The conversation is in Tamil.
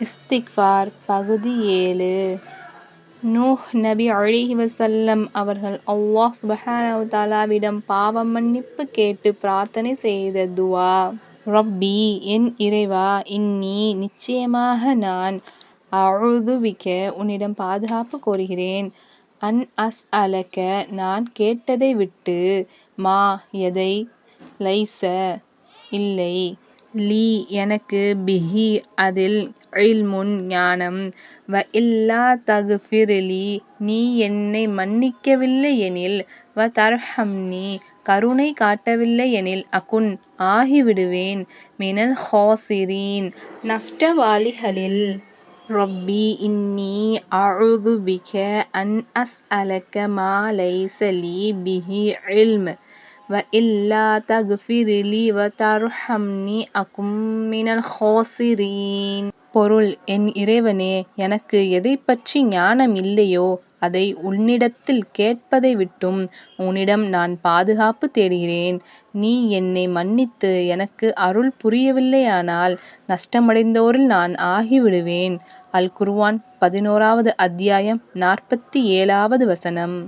இஸ்திக்ஃபார் பகுதி ஏழு. நூஹ் நபி அழகி வசல்லம் அவர்கள் அல்லாஹ் சுப்ஹானஹு தாலாவிடம் பாவ மன்னிப்பு கேட்டு பிரார்த்தனை செய்த துவா. ரப்பி என் இறைவா இன்னி நிச்சயமாக நான் அழுதுவிக்க உன்னிடம் பாதுகாப்பு கோருகிறேன். அன் அஸ் அலக்க நான் கேட்டதை விட்டு மா எதை? லைச இல்லை. லீ எனக்கு பிஹி அதில் இல்முன் ஞானம். வ இல்லா தக்ஃபிர் நீ என்னை மன்னிக்கவில்லை எனில் வ தர்ஹம்னி கருணை காட்டவில்லை எனில் அகுன் ஆகிவிடுவேன். மினல் ஹாசிரீன் நஷ்டவாளிகளில் ரப்பி இன்னி அஊது பிக அன் அஸ் அலக மாலை சலி பிஹி இல்ம். வ இல்லா தக்ஃபிர் லீ வ தர்ஹம்னி அகும் மினல் ஹாசிரீன் பொருள் என் இறைவனே எனக்கு எதைப்பற்றி ஞானம் இல்லையோ அதை உன்னிடத்தில் கேட்பதை விட்டும் உன்னிடம் நான் பாதுகாப்பு தேடுகிறேன். நீ என்னை மன்னித்து எனக்கு அருள் புரியவில்லையானால் நஷ்டமடைந்தோரில் நான் ஆகிவிடுவேன். அல் குர்வான் பதினோராவது அத்தியாயம் நாற்பத்தி ஏழாவது வசனம்.